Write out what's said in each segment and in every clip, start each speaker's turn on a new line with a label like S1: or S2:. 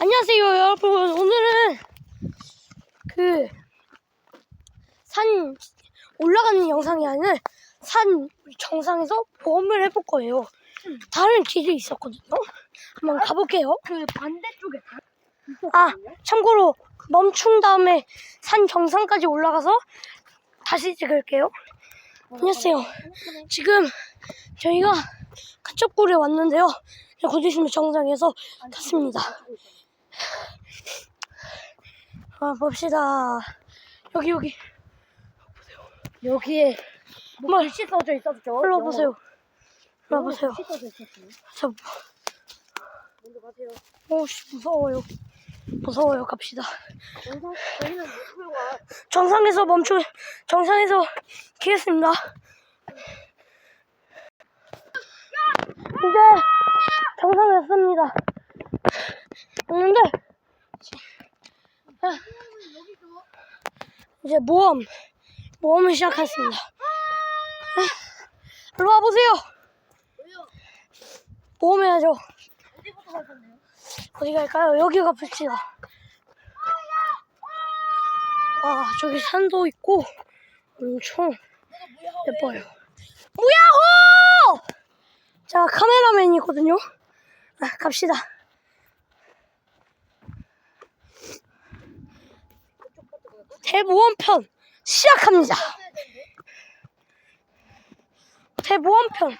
S1: 안녕하세요, 여러분. 오늘은 그 산 올라가는 영상이 아닌 산 정상에서 모험을 해볼 거예요. 다른 길이 있었거든요. 한번 가볼게요.
S2: 그 반대쪽에 다
S1: 아, 참고로 멈춘 다음에 산 정상까지 올라가서 다시 찍을게요. 안녕하세요. 지금 저희가 카첩굴에 왔는데요. 곧 있으면 정상에서 탔습니다. 아, 봅시다. 여기, 여기.
S2: 여기에 뭐
S1: 뭐,
S2: 글씨 써져 있었죠.
S1: 불러보세요. 불러보세요.
S2: 글씨 써져 있었어요.
S1: 저,
S2: 먼저 가세요.
S1: 오씨, 무서워요. 무서워요. 갑시다.
S2: 영상 저희는 유튜브가
S1: 정상에서 멈추, 정상에서 키겠습니다. 이제 정상에 왔습니다. 왔는데, 아, 이제 모험, 모험을 시작했습니다. 아, 일로 와보세요. 모험해야죠.
S2: 어디
S1: 갈까요? 여기 가봅시다. 와, 저기 산도 있고 엄청 예뻐요. 무야호! 자, 카메라맨이거든요. 아, 갑시다. 대모험편 시작합니다. 대모험편,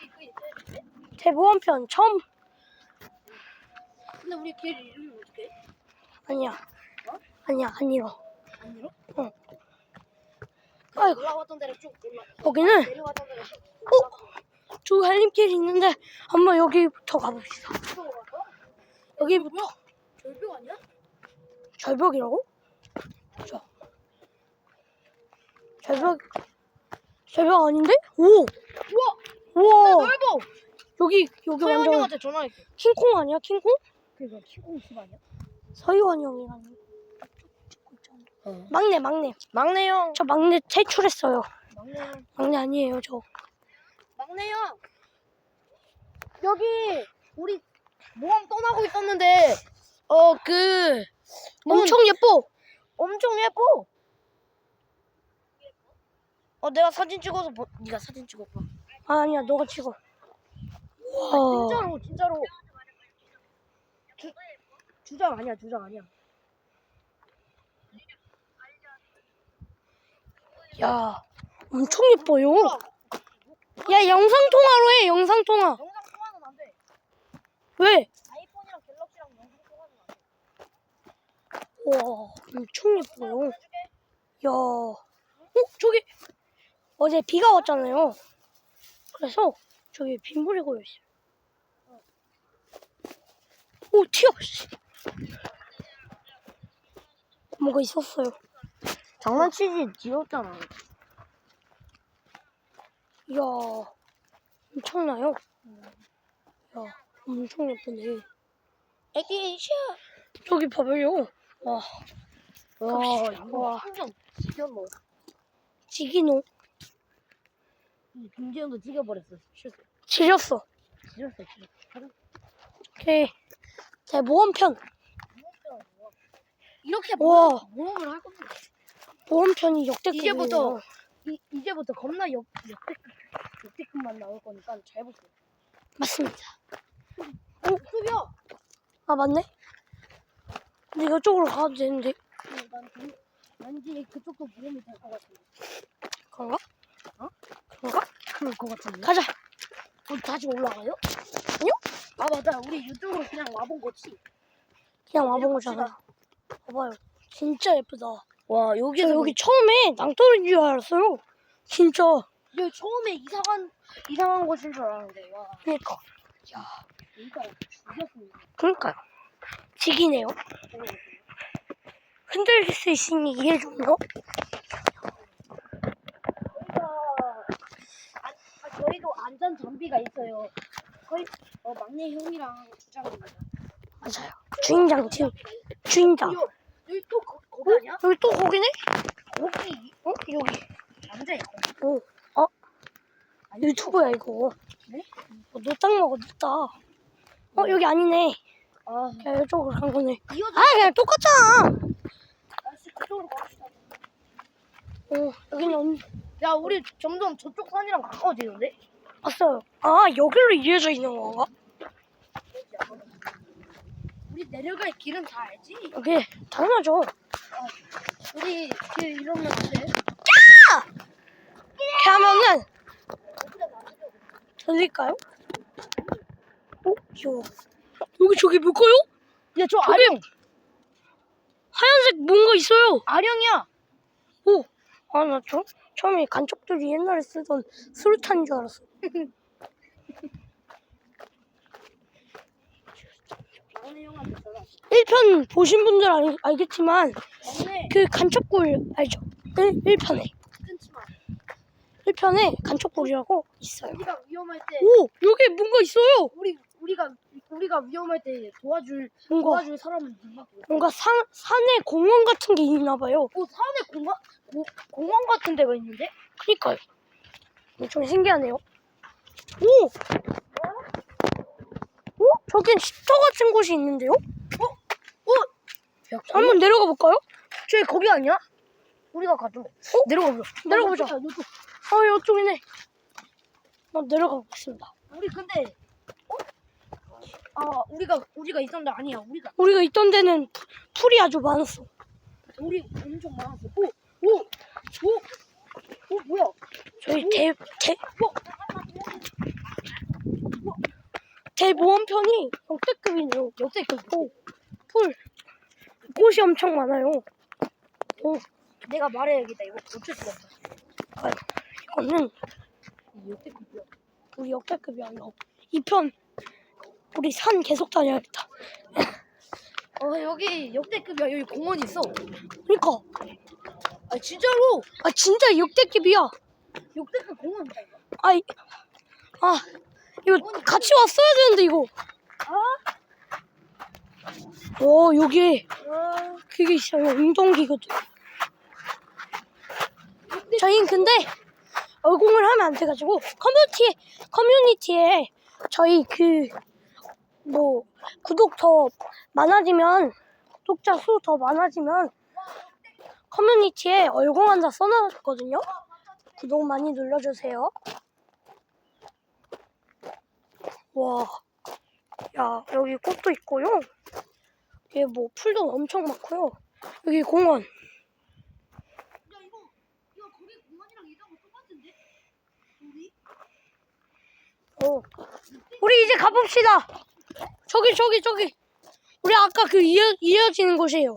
S1: 대모험편 처음
S2: 근데 우리 길 이름이 어떻게?
S1: 아니야, 아니야, 아니요.
S2: 안 잃어?
S1: 어. 아이고.
S2: 올라왔던 데를 쭉 올라.
S1: 여기는
S2: 내려왔던 데를 쭉
S1: 어? 저 할림길이 있는데 한번 여기부터 가봅시다. 여기부터
S2: 절벽 아니야?
S1: 절벽이라고? 저 절벽 절벽 아닌데? 오!
S2: 우와!
S1: 우와!
S2: 넓어!
S1: 여기 여기 완전
S2: 서현님한테 전화할게.
S1: 킹콩 아니야? 킹콩?
S2: 그니까 키공 집 아니야?
S1: 찍고 있잖아.
S2: 어.
S1: 막내 막내
S2: 막내 형.
S1: 저 막내 퇴출했어요.
S2: 막내 형.
S1: 막내 아니에요 저.
S2: 막내 형. 여기 우리 모험 떠나고 있었는데 어 그
S1: 엄청 예뻐.
S2: 엄청 예뻐. 어 내가 사진 찍어서 보... 네가 사진 찍어봐.
S1: 아, 아니야 너가 찍어. 와.
S2: 진짜로 진짜로. 주 주장 아니야 주장 아니야.
S1: 야 엄청 예뻐요. 야 영상 통화로 해 영상 통화.
S2: 영상 통화는 안 돼.
S1: 왜?
S2: 아이폰이랑 갤럭시랑 영상 통화는 안 돼.
S1: 와 엄청 예뻐요. 야, 어 저기 어제 비가 왔잖아요. 그래서 저기 빗물이 고여 있어요. 오 튀어. 씨. 뭐가 있었어요.
S2: 장난치지 귀엽잖아.
S1: 이야 엄청나요. 야 엄청 예쁘네.
S2: 액션.
S1: 저기 봐봐요. 와
S2: 와. 이거
S1: 와.
S2: 완전 지겼노.
S1: 지기노
S2: 김지현도 지겨버렸어. 실수.
S1: 지렸어.
S2: 지렸어 지렸어.
S1: 오케이. 제 모험편
S2: 이렇게
S1: 와.
S2: 모험- 모험을 할 겁니다.
S1: 모험편이 역대급이에요.
S2: 이제부터 이, 이제부터 겁나 역 역대급 역대급만 나올 거니까 잘 보세요.
S1: 맞습니다.
S2: 오, 저기요.
S1: 아 맞네. 근데 이쪽으로 가도 되는데
S2: 난 그, 왠지 그쪽도 모험이 될 것 같은데.
S1: 그런가?
S2: 어?
S1: 그런가?
S2: 그럴 것 같은데.
S1: 가자.
S2: 우리 다시 올라가요?
S1: 아니요?
S2: 아 맞아. 우리 이쪽으로 그냥 와본 거지.
S1: 그냥 와본 거잖아. 봐봐요. 진짜 예쁘다. 와저
S2: 여기서
S1: 여기 처음에 낭떠러지인 줄 알았어요. 진짜.
S2: 여기 처음에 이상한 이상한 곳인 줄 알았는데 와
S1: 그러니까. 야,
S2: 여기가 죽였습니다.
S1: 그러니까요. 지기네요. 흔들릴 수 있으니 이해 좀 더.
S2: 저희가 아, 아, 저희도 안전 장비가 있어요. 저희 어, 막내 형이랑 주장입니다.
S1: 맞아요. 주인장 지금 주인장.
S2: 여, 여기 또 거, 거기 아니야?
S1: 여기 또 거기네?
S2: 거기
S1: 어 여기.
S2: 남자야.
S1: 오. 어? 유튜브야 이거.
S2: 네?
S1: 어, 너딱 먹어, 너 딱. 어, 여기 아니네.
S2: 아,
S1: 그냥 이쪽으로 간 거네.
S2: 이어져.
S1: 아, 그냥 똑같잖아.
S2: 아씨, 그쪽으로 갑시다.
S1: 어, 여기는 언니
S2: 야, 우리 점점 저쪽 산이랑 가까워지는데?
S1: 왔어요. 아, 여기로 이어져 있는 건가?
S2: 우리 내려갈 길은 다 알지?
S1: 여기 당연하죠.
S2: 우리 길 이러면 돼.
S1: 이렇게 하면은 들릴까요? 어, 귀여워. 여기 저기 뭘까요?
S2: 야, 저
S1: 저기-
S2: 아령!
S1: 하얀색 뭔가 있어요.
S2: 아령이야!
S1: 오, 아, 나 저, 처음에 간척들이 옛날에 쓰던 수류탄인 줄 알았어.
S2: 막내 형한테 전화.
S1: 1편 보신 분들 알, 알겠지만,
S2: 막내,
S1: 그 간척굴 알죠? 1, 1편에.
S2: 끊지 마.
S1: 1편에 간척굴이라고 있어요.
S2: 우리가 위험할 때,
S1: 오, 여기 뭔가 있어요.
S2: 우리, 우리가, 우리가 위험할 때 도와줄,
S1: 뭔가,
S2: 도와줄 사람은 누구밖에 없어.
S1: 뭔가 산, 산에 공원 같은 게 있나 봐요.
S2: 어, 산에 공원, 고, 공원 같은 데가 있는데?
S1: 그니까요. 좀 신기하네요. 오! 오? 저긴 쉼터 같은 곳이 있는데요?
S2: 어? 야,
S1: 한번 내려가 볼까요?
S2: 저기 거기 아니야? 우리가 가죠. 내려가 보자.
S1: 내려가 보자. 아, 이쪽이네. 나 내려가 보겠습니다.
S2: 우리 근데, 어? 아, 우리가, 우리가 있었는데 아니야. 우리가,
S1: 우리가 있던 데는 풀- 풀이 아주 많았어.
S2: 우리 엄청 많았어. 오, 오, 오, 오, 뭐야?
S1: 저희 대, 대, 대모험편이 역대급이네요.
S2: 역대급.
S1: 오, 풀. 꽃이 엄청 많아요. 오,
S2: 내가 말해야겠다. 이거 어쩔 수가 없다.
S1: 아, 이거는
S2: 이 역대급이야.
S1: 우리 역대급이 아니라 2편 우리 산 계속 다녀야겠다.
S2: 어, 여기 역대급이야. 여기 공원 있어.
S1: 그러니까
S2: 아, 진짜로.
S1: 아 진짜 역대급이야.
S2: 역대급 공원이다. 이거.
S1: 아, 이- 아 이거 같이 왔어야 되는데 이거.
S2: 아,
S1: 오 여기
S2: 아,
S1: 그게 있어요. 운동기거든. 저희는 근데 얼공을 하면 안 돼가지고 커뮤니티에 커뮤니티에 저희 그 뭐 구독 더 많아지면 구독자 수 더 많아지면 커뮤니티에 얼공한다 써놨거든요. 구독 많이 눌러주세요. 와, 야 여기 꽃도 있고요. 여기 뭐 풀도 엄청 많고요. 여기 공원. 어. 우리 이제 가봅시다. 저기 저기 저기. 우리 아까 그 이어, 이어지는 곳이에요.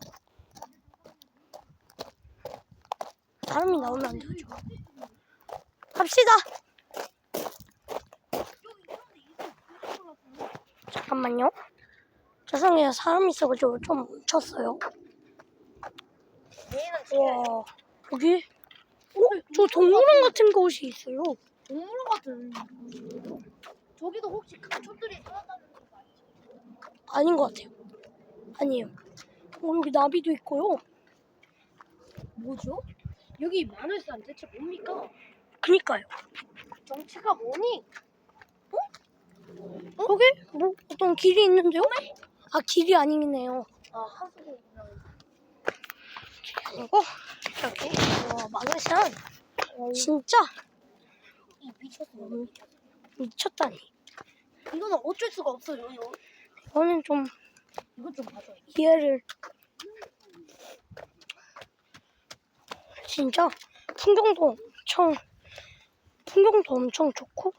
S1: 사람이 나오면 안 되죠. 갑시다. 잠깐만요. 죄송해요. 사람 있어가지고 좀 멈췄어요. 와, 여기? 어? 저 동물원 같은 곳이 있어요.
S2: 동물 같은. 저기도 혹시 가축들이 살았다는?
S1: 아닌 것 같아요. 아니에요. 어, 여기 나비도 있고요.
S2: 뭐죠? 여기 마늘산 대체 뭡니까?
S1: 그니까요.
S2: 정체가 뭐니?
S1: 여기 뭐 어떤 길이 있는데요? 아 길이 아니네요.
S2: 아, 하수구 있나?
S1: 그리고 여기 와 마늘산 진짜
S2: 이 미쳤어.
S1: 미쳤다니.
S2: 이거는 어쩔 수가 없어요. 이거,
S1: 이거는 좀
S2: 이거 좀 봐줘.
S1: 이해를 진짜 풍경도 엄청 풍경도 엄청 좋고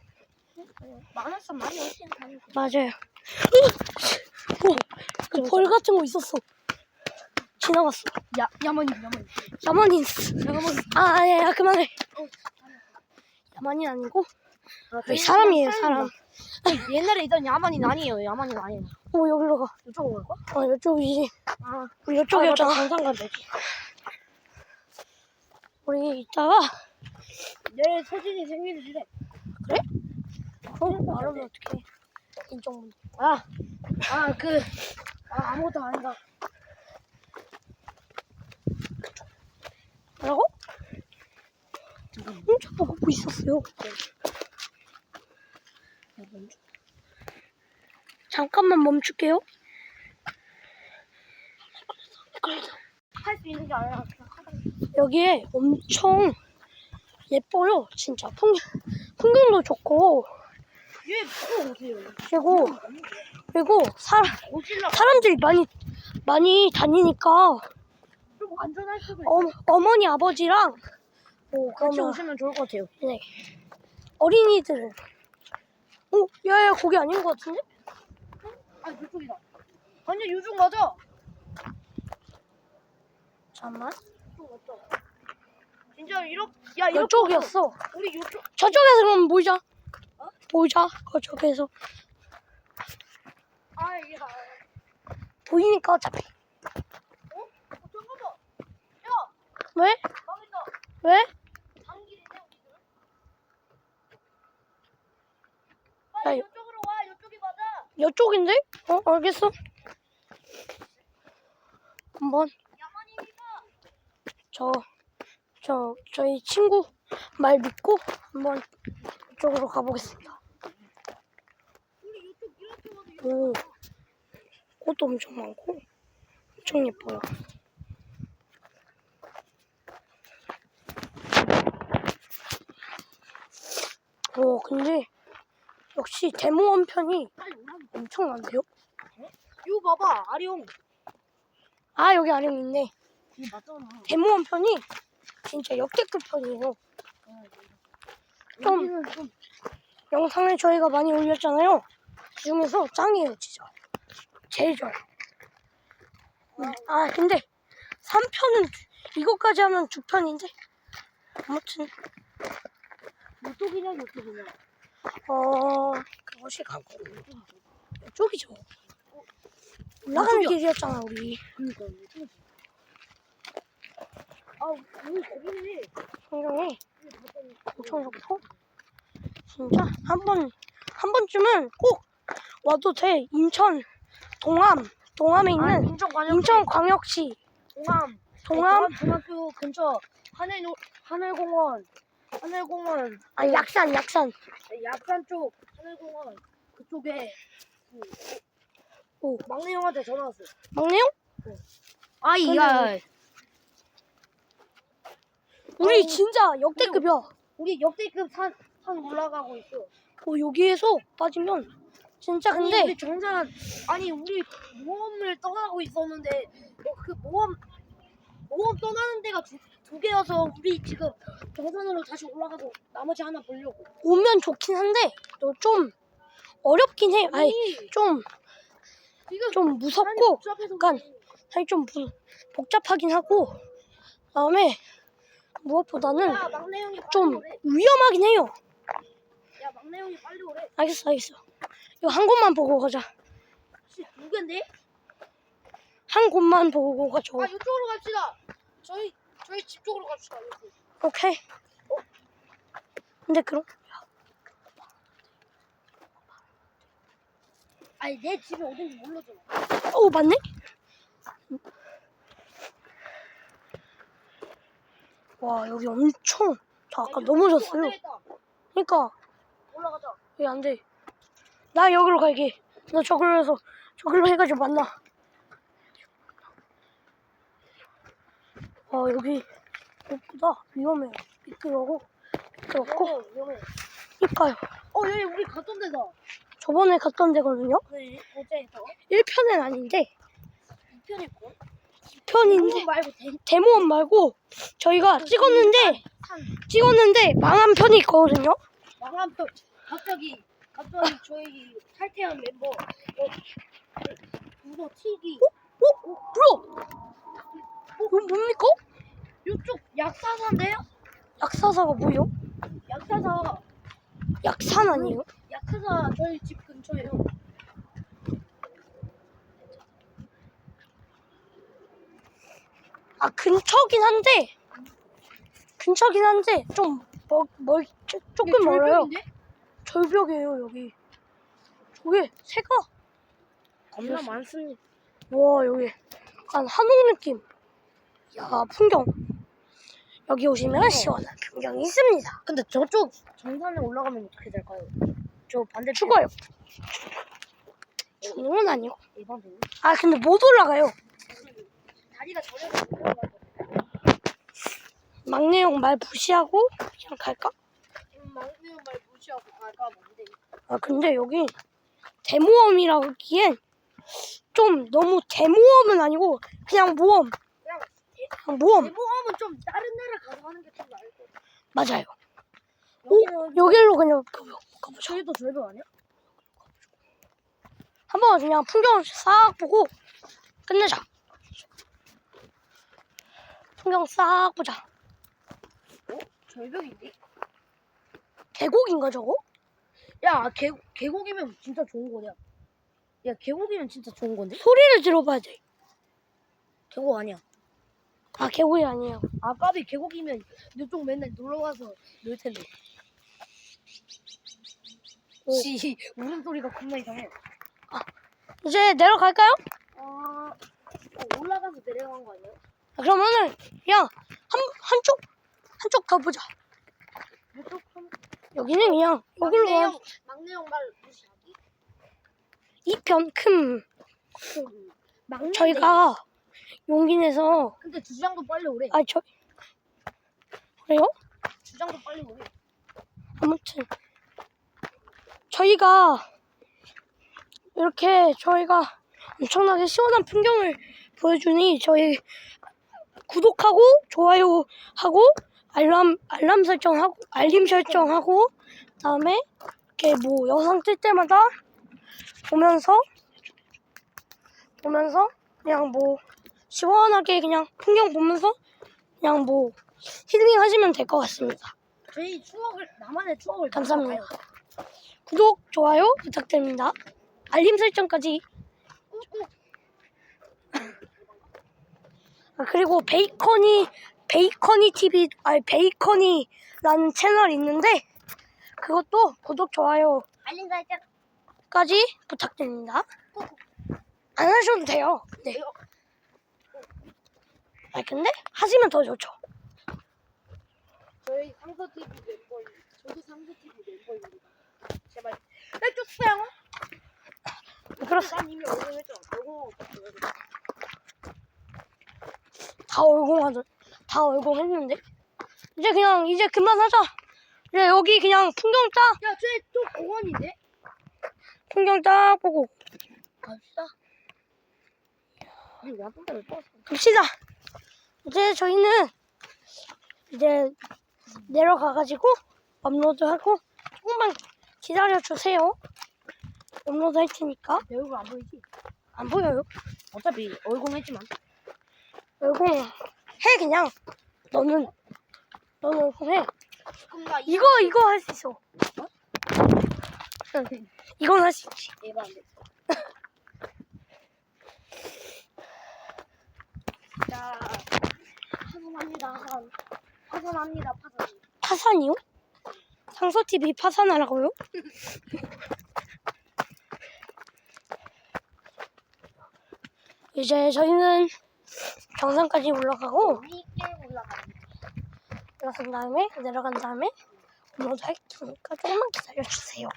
S2: 마늘산 많이 오시는 다니
S1: 맞아요. 어, 그벌 같은 거 있었어. 지나갔어.
S2: 야, 야만이, 야만이.
S1: 야만인스.
S2: 야만이.
S1: 아 아니야 그만해.
S2: 어,
S1: 야만인 아니고
S2: 아,
S1: 사람이에요 사람.
S2: 옛날에 있던 야만인 아니에요. 야만인 아니에요.
S1: 어 여기로 가.
S2: 이쪽으로 갈 거야?
S1: 어 이쪽이지.
S2: 아,
S1: 우리 이쪽이었잖아.
S2: 정상 가면 되지.
S1: 우리 이따가
S2: 내일 서진이 생일이래.
S1: 어 말하면 어떡해. 인정문.
S2: 아, 아, 그, 아, 아무것도 아니다.
S1: 뭐라고? 엄청 먹고 있었어요. 잠깐만 멈출게요.
S2: 할수 있는 게 아니라.
S1: 여기에 엄청 예뻐요. 진짜 풍경, 풍경도 좋고. 그리고 그리고 사,
S2: 고질라.
S1: 사람들이 많이 많이 다니니까
S2: 좀 안전할 수도. 어,
S1: 어머니 아버지랑 뭐
S2: 같이
S1: 그러면
S2: 오시면 좋을 것 같아요.
S1: 네. 어린이들은 어? 야야 거기 아닌 것 같은데?
S2: 아, 이쪽이다. 아니, 요즘 가자. 맞다. 진짜 이렇게, 야, 이렇게.
S1: 이쪽이었어.
S2: 우리 이쪽.
S1: 저쪽에서 그럼 보자 보자 그쪽에서
S2: 아, 얘가.
S1: 보이니까 어차피
S2: 어? 어, 잠깐만. 야,
S1: 왜?
S2: 망했다.
S1: 왜?
S2: 가는 길이네, 우리들.
S1: 야,
S2: 빨리
S1: 이-
S2: 이쪽으로 와. 이쪽이 맞아.
S1: 이쪽인데? 어 알겠어 한번. 저, 저, 저희 친구 말 믿고 한번 이쪽으로 가보겠습니다. 오,
S2: 와.
S1: 꽃도 엄청 많고 엄청 예뻐요. 오, 근데 역시 데모원 편이
S2: 빨리 오라.
S1: 엄청 많네요.
S2: 이거 봐봐. 아리용.
S1: 아, 여기 아령 있네.
S2: 이거 맞잖아.
S1: 데모원 편이 진짜 역대급 편이에요. 좀-
S2: 여기는 좀
S1: 영상을 저희가 많이 올렸잖아요. 그 중에서 짱이에요, 진짜. 제일 좋아요. 음, 아, 근데 3편은 이것까지 하면 2편인데. 아무튼,
S2: 이쪽이냐 이쪽이냐.
S1: 어, 그것이 가고. 이쪽이죠. 올라가는
S2: 이쪽이야.
S1: 길이었잖아, 우리.
S2: 그러니까 이쪽이. 아, 우리 거기네.
S1: 풍경이 엄청 좋고. 진짜 한 번, 한 번쯤은 꼭 와도 돼. 인천, 동암, 동암에 있는
S2: 아, 인천광역
S1: 인천광역시
S2: 동암
S1: 동암
S2: 중학교 근처 하늘 하늘공원 하늘공원
S1: 아 약산 약산
S2: 약산 쪽 하늘공원 그쪽에 그,
S1: 오
S2: 막내 형한테 전화 왔어.
S1: 막내요?
S2: 아
S1: 이가- 우리
S2: 아우,
S1: 진짜 역대급이야.
S2: 우리 역대급 산, 산 올라가고 있어.
S1: 어, 여기에서 빠지면 진짜
S2: 아니,
S1: 근데
S2: 우리 정상 아니 우리 모험을 떠나고 있었는데 어, 그 모험 모험 떠나는 데가 두, 두 개여서 우리 지금 정상으로 다시 올라가고 나머지 하나 보려고.
S1: 오면 좋긴 한데 또 좀 어렵긴 해. 아니 좀좀
S2: 지금
S1: 무섭고
S2: 복잡해서
S1: 약간 아니 좀 무, 복잡하긴 하고 그다음에 무엇보다는
S2: 야 막내 형이 빨리
S1: 좀
S2: 오래.
S1: 위험하긴 해요.
S2: 야 막내 형이 빨리 오래.
S1: 알겠어 알겠어. 이거 한 곳만 보고 가자.
S2: 혹시 두 개인데?
S1: 한 곳만 보고 가죠.
S2: 아 이쪽으로 갑시다. 저희 저희 집 쪽으로 갑시다. 여기.
S1: 오케이. 근데 그럼
S2: 아니 내 집이 어딘지 몰라잖아.
S1: 어 맞네? 와 여기 엄청 저 아까 넘어졌어요. 그러니까
S2: 올라가자.
S1: 여기 안 돼. 나 여기로 갈게. 너 저기로 해서 저기로 해가지고 만나. 와 여기 생각보다 위험해요. 미끄러고 미끄럽고
S2: 어, 위험해.
S1: 그러니까요.
S2: 어 여기 우리 갔던 데다.
S1: 저번에 갔던 데거든요.
S2: 네 어제에서
S1: 1편은 아닌데
S2: 2편일 걸.
S1: 2편인데
S2: 말고 대
S1: 데모원 말고 저희가 찍었는데
S2: 산
S1: 찍었는데 망한 편이 있거든요.
S2: 망한 편. 갑자기 갑자기 저희 탈퇴한 멤버 어 이거 튀기
S1: 어? 뭐야? 이거 뭡니까?
S2: 이쪽 약사사인데요?
S1: 약사사가 뭐예요?
S2: 약사사
S1: 약산 아니에요?
S2: 약사사 저희 집 근처에요.
S1: 아 근처긴 한데 근처긴 한데 좀멀멀 조금 멀어요.
S2: 절벽인데?
S1: 절벽이에요 여기. 저기 새가
S2: 겁나 많습니다.
S1: 와 여기 약간 한옥 느낌. 야 풍경. 여기 오시면 시원한 풍경이 있습니다.
S2: 근데 저쪽 정산에 올라가면 어떻게 될까요? 저 반대편
S1: 죽어요. 죽는 건 아니고.
S2: 일반적으로
S1: 아 근데 못 올라가요.
S2: 다리 네가 저녁에 먹으러 갈 거야.
S1: 막내 형 말 무시하고 그냥 갈까?
S2: 음, 막내는 말 무시하고 갈까 뭔데?
S1: 아 근데 여기 대모험이라고 하기엔 좀 너무 대모험은 아니고 그냥 모험 모험
S2: 대모험은 좀 다른 나라 가서 하는 게좀 나을 것 같아.
S1: 맞아요 오
S2: 여기는
S1: 여기로 그냥 가보, 가보자
S2: 저기도 절벽 아니야?
S1: 한번 그냥 풍경 싹 보고 끝내자 풍경 싹 보자
S2: 절벽인데?
S1: 계곡인가 저거?
S2: 야, 계, 계곡이면 진짜 좋은 거냐? 야, 계곡이면 진짜 좋은 건데?
S1: 소리를 들어봐야 돼아
S2: 계곡 아니야.
S1: 계곡이 아니에요
S2: 아, 까비 계곡이면 이쪽 맨날 놀러 와서 놀 텐데.
S1: 오.
S2: 씨, 울음소리가 겁나 이상해.
S1: 이제 내려갈까요?
S2: 아, 어, 올라가서 내려간 거 아니야?
S1: 아, 그러면은 그냥 한 한쪽 한쪽 가보자
S2: 이쪽 한
S1: 여기는 그냥 여기로
S2: 막내
S1: 와
S2: 형, 막내 형말 무시하기?
S1: 이편 큰 저희가 용기 내서
S2: 근데 주장도 빨리 오래.
S1: 아 저 그래요?
S2: 주장도 빨리 오래.
S1: 아무튼 저희가 이렇게 저희가 엄청나게 시원한 풍경을 보여주니 저희 구독하고 좋아요 하고 알람 알람 설정하고 알림 설정하고 그다음에 이렇게 뭐 영상 뜰 때마다 보면서 보면서 그냥 뭐 시원하게 그냥 풍경 보면서 그냥 뭐 힐링 하시면 될 것 같습니다.
S2: 저희 추억을 나만의 추억을
S1: 감사합니다. 구독, 좋아요 부탁드립니다. 알림 설정까지. 아, 그리고 베이컨이 베이컨이 TV 아니 베이컨이라는 채널이 있는데 그것도 구독, 좋아요까지
S2: 알림 설정.
S1: 부탁드립니다. 안 하셔도 돼요. 네. 아 근데 하시면 더 좋죠.
S2: 저희 상서 TV 멤버입니다. 저도 상서 TV 멤버입니다. 제발 해주세요.
S1: 그렇습니다.
S2: 난 이미 얼굴했죠. 얼굴
S1: 다 얼공하던 다 얼공했는데 이제 그냥 이제 그만하자. 이제 여기 그냥 풍경 딱
S2: 야, 쟤또 공원인데?
S1: 풍경 딱 보고
S2: 갑시다. 우리 와본다를 또
S1: 갑시다. 이제 저희는 이제 내려가가지고 업로드하고 조금만 기다려 주세요. 업로드 할 테니까
S2: 내 얼굴 안 보이지?
S1: 안 보여요.
S2: 어차피 얼굴 했지만.
S1: 얼공 해 그냥 너는 너는 얼공 해.
S2: 그럼 나
S1: 이거 이거 할 수 있어. 이건 할 수 있지.
S2: 얘가 안 돼. 자, 파산합니다. 파산. 파산합니다. 파산.
S1: 파산이요? 상서 TV 파산하라고요? 이제 저희는 정상까지 올라가고
S2: 위에 올라갑니다.
S1: 올라간 다음에 내려간 다음에 업로드 할 테니까 조금만 기다려 주세요.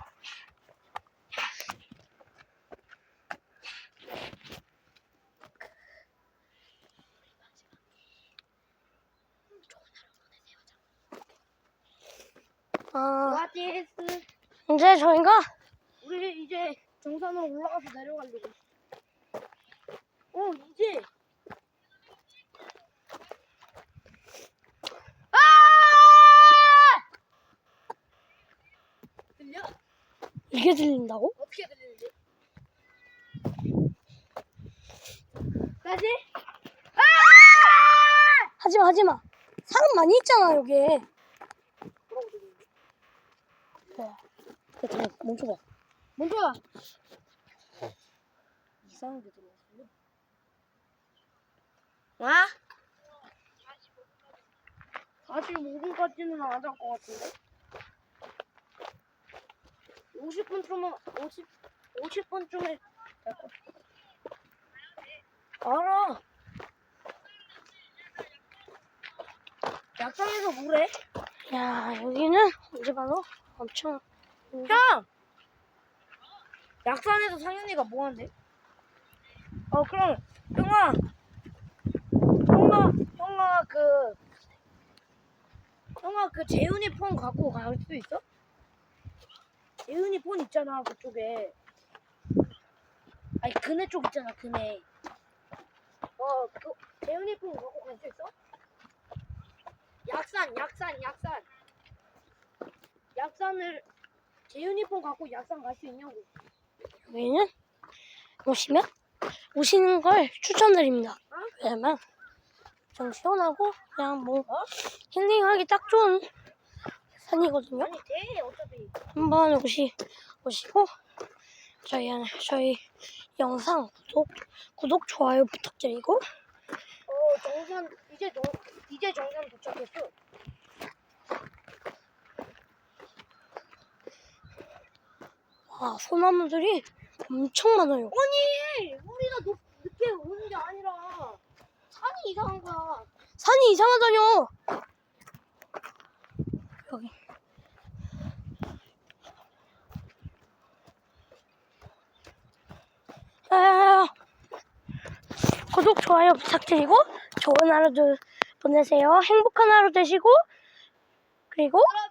S1: 아,
S2: 와디스.
S1: 이제 저희가
S2: 우리 이제 정상으로 올라가서 내려가려고. 어, 이제. 아! 들려?
S1: 이게 들린다고?
S2: 어떻게 들리는데? 다시? 아!
S1: 하지마 하지마. 사람 많이 있잖아 여기에.
S2: 뭐라고 들리는데?
S1: 네. 잠깐 멈춰봐.
S2: 멈춰! 이상하게 들어왔어요. 아? 45분까지는 안 할 것 같은데? 50분쯤은, 50, 50분쯤에 될 것. 알아. 약장에서 뭐래?
S1: 야 여기는 언제 봐도 엄청
S2: 형! 약산에서 상윤이가 뭐한대? 어 그럼 형아 형아 형아 그 형아 그 재훈이 폰 갖고 갈 수 있어? 재훈이 폰 있잖아 그쪽에 아니 그네 쪽 있잖아 그네 어그 재훈이 폰 갖고 갈 수 있어? 약산 약산 약산 약산을 재윤이 폰 갖고 약산 갈 수 있냐고
S1: 여기는 오시면 오시는 걸 추천드립니다.
S2: 어?
S1: 왜냐면 좀 시원하고 그냥 뭐
S2: 어?
S1: 힐링하기 딱 좋은 산이거든요. 한번 오시 오시고 저희 저희 영상 구독 구독 좋아요 부탁드리고
S2: 어 정산 이제 정 이제 정산 도착했어.
S1: 와 소나무들이 엄청 많아요.
S2: 아니 우리가 높, 늦게 오는 게 아니라 산이 이상한 거야.
S1: 산이 이상하다뇨. 여기. 아, 구독, 좋아요 부탁드리고 좋은 하루 보내세요. 행복한 하루 되시고 그리고 아.